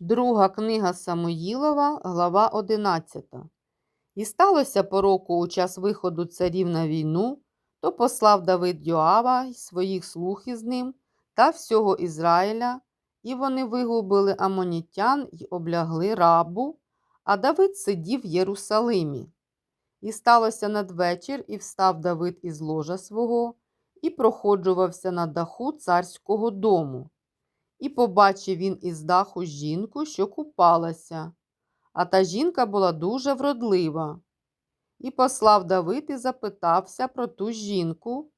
Друга книга Самуїлова, глава 11. І сталося по року у час виходу царів на війну, то послав Давид Йоава й своїх слуг із ним та всього Ізраїля, і вони вигубили амонітян й облягли рабу, а Давид сидів в Єрусалимі. І сталося надвечір, і встав Давид із ложа свого, і проходжувався на даху царського дому. І побачив він із даху жінку, що купалася, а та жінка була дуже вродлива. І послав Давид і запитався про ту жінку,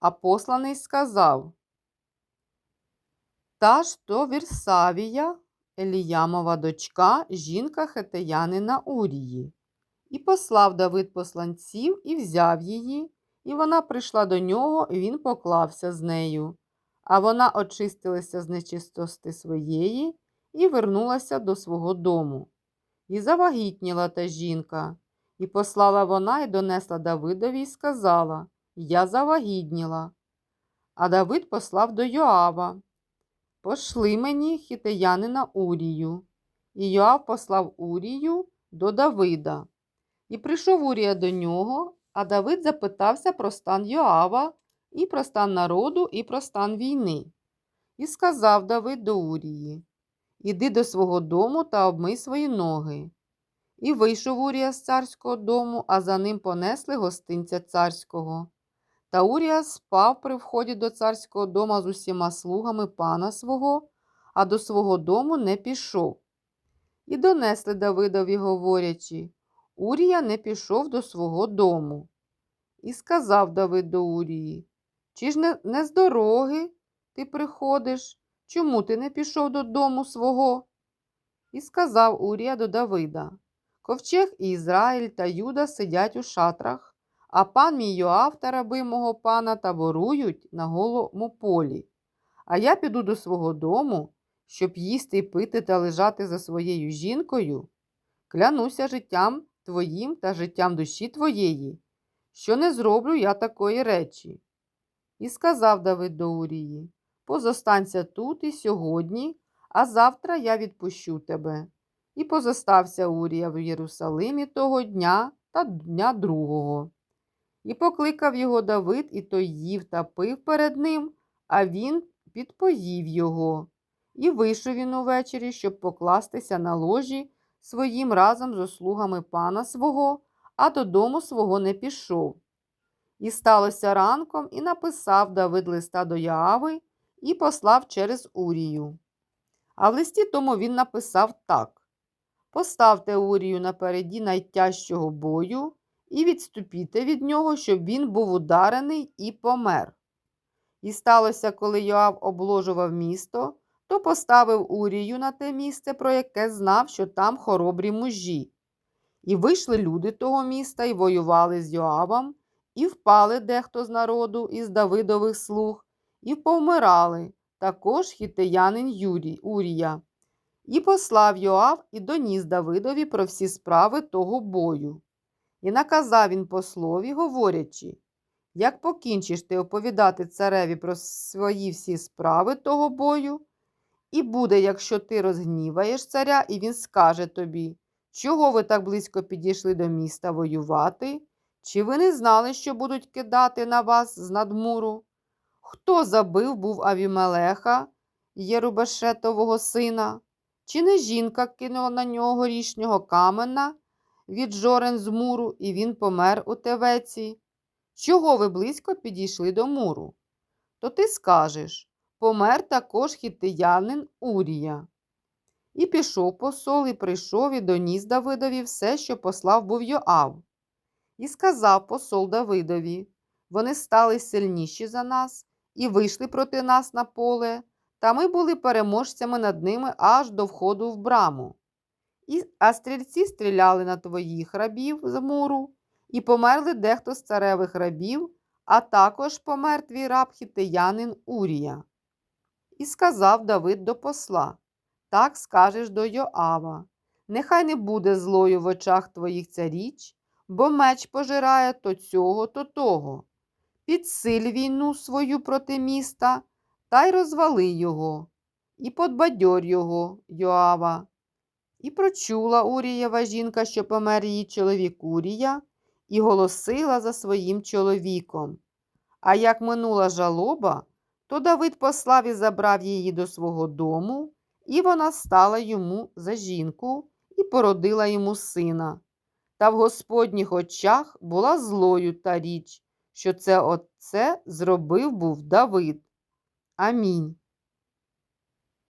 а посланий сказав Та ж то Вірсавія, Еліямова дочка, жінка хетеянина Урії. І послав Давид посланців і взяв її, і вона прийшла до нього, і він поклався з нею. А вона очистилася з нечистости своєї і вернулася до свого дому. І завагітніла та жінка, і послала вона і донесла Давидові і сказала Я завагітніла. А Давид послав до Йоава. Пошли мені хітеянина Урію. І Йоав послав Урію до Давида. І прийшов Урія до нього, а Давид запитався про стан Йоава і про стан народу, і про стан війни. І сказав Давид до Урії Іди до свого дому та обмий свої ноги. І вийшов Урія з царського дому, а за ним понесли гостинця царського. Та Урія спав при вході до царського дома з усіма слугами пана свого, а до свого дому не пішов. І донесли Давидові, говорячи Урія не пішов до свого дому. І сказав Давид до Урії чи ж не, не з дороги ти приходиш? Чому ти не пішов додому свого? І сказав Урія до Давида Ковчег і Ізраїль та Юда сидять у шатрах, а пан мій Йоав та раби мого пана таборують на голому полі. А я піду до свого дому, щоб їсти пити та лежати за своєю жінкою. Клянуся життям твоїм та життям душі твоєї, що не зроблю я такої речі. І сказав Давид до Урії Позостанься тут і сьогодні, а завтра я відпущу тебе. І позостався Урія в Єрусалимі того дня та дня другого. І покликав його Давид, і той їв та пив перед ним, а він підпоїв його. І вийшов він увечері, щоб покластися на ложі своїм разом з слугами пана свого, а додому свого не пішов. І сталося ранком, і написав Давид листа до Яави і послав через Урію. А в листі тому він написав так: Поставте Урію напереді найтяжчого бою і відступіте від нього, щоб він був ударений і помер. І сталося, коли Йоав обложував місто, то поставив Урію на те місце, про яке знав, що там хоробрі мужі. І вийшли люди того міста і воювали з Йоавом, і впали дехто з народу із Давидових слуг, і повмирали також хітеянин Юрій, Урія. І послав Йоав і доніс Давидові про всі справи того бою. І наказав він послові, говорячи як покінчиш ти оповідати цареві про свої всі справи того бою, і буде, якщо ти розгніваєш царя, і він скаже тобі, чого ви так близько підійшли до міста воювати, чи ви не знали, що будуть кидати на вас з надмуру? Хто забив був Авімелеха, Єрубашетового сина? Чи не жінка кинула на нього горішнього камена від жорен з муру, і він помер у тевеці? Чого ви близько підійшли до муру? То ти скажеш помер також хітиянин Урія. І пішов посол, і прийшов і доніс Давидові все, що послав був Йоав. І сказав посол Давидові вони стали сильніші за нас і вийшли проти нас на поле, та ми були переможцями над ними аж до входу в браму. А стрільці стріляли на твоїх рабів з муру, і померли дехто з царевих рабів, а також помер твій раб хітиянин Урія. І сказав Давид до посла так скажеш до Йоава. Нехай не буде злою в очах твоїх ця річ, бо меч пожирає то цього, то того. Підсиль війну свою проти міста та й розвали його. і подбадьор його, Йоава. І прочула Урієва жінка, що помер її чоловік Урія, і голосила за своїм чоловіком. А як минула жалоба, то Давид послав і забрав її до свого дому, і вона стала йому за жінку і породила йому сина. Та в Господніх очах була злою та річ, що це отце зробив був Давид. Амінь.